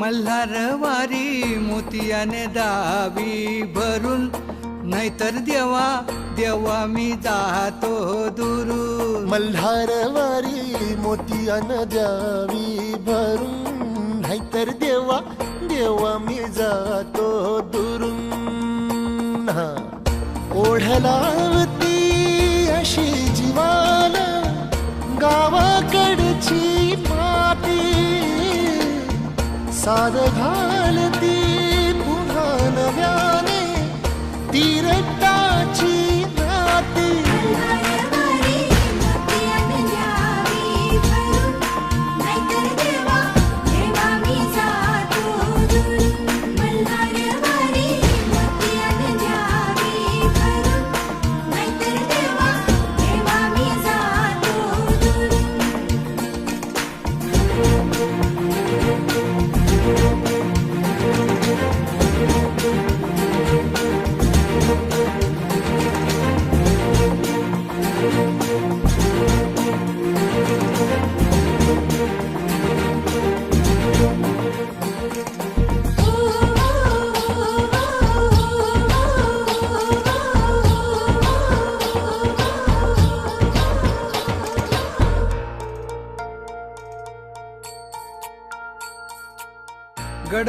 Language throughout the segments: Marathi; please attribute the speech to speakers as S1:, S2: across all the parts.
S1: मल्हारवारी मोतियाने दावी भरून नाहीतर देवा देवा मी जातो दुरून.
S2: मल्हारवारी मोतियान द्यावी भरून नाहीतर देवा देवा मी जातो दुरून. ओढला साद घालत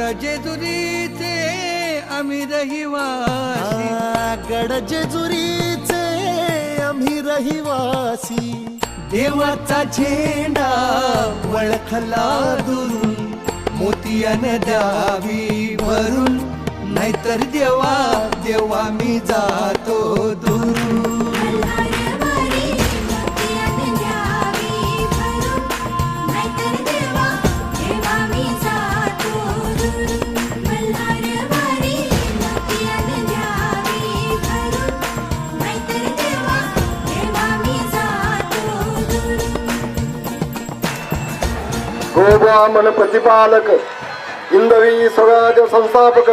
S1: गडजेजुरीचे आम्ही रहिवासी
S2: आ, आम्ही रहिवासी.
S1: देवाचा झेंडा वळखला दुरून मोतियाने द्यावी भरून नाहीतर देवा देवा मी जातो दुरून.
S3: गोब्राह्मण प्रतिपालक हिंदवी स्वराज्य संस्थापक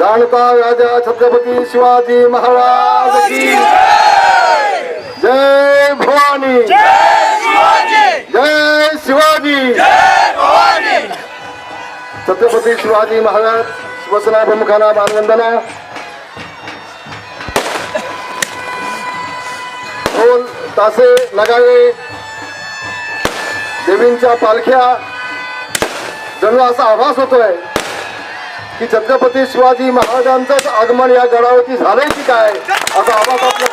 S3: जाणता राजा छत्रपती शिवाजी महाराज की जय भवानी. जय शिवाजी. छत्रपती शिवाजी महाराज शिवसेना प्रमुखांना मानवंदना ढोल तासे नगावे देवींच्या पालख्या जणू असा आभास होतोय की छत्रपती शिवाजी महाराजांचंच आगमन या गडावरती झालंय की काय? असा आभास आपल्या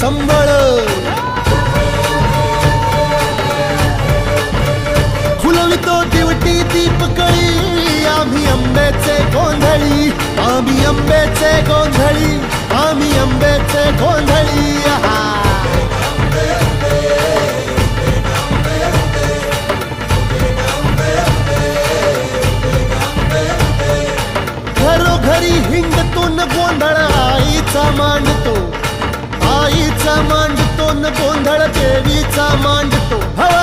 S2: संबळ. फुलवितो दिवटी दीपकळी आम्ही आंब्याचे गोंधळी आम्ही आंब्याचे गोंधळी आम्ही आंब्याचे गोंधळी घरोघरी हिंगतून न गोंधळ मांडतो न गोंधळ देवीचा मांडतो. हो.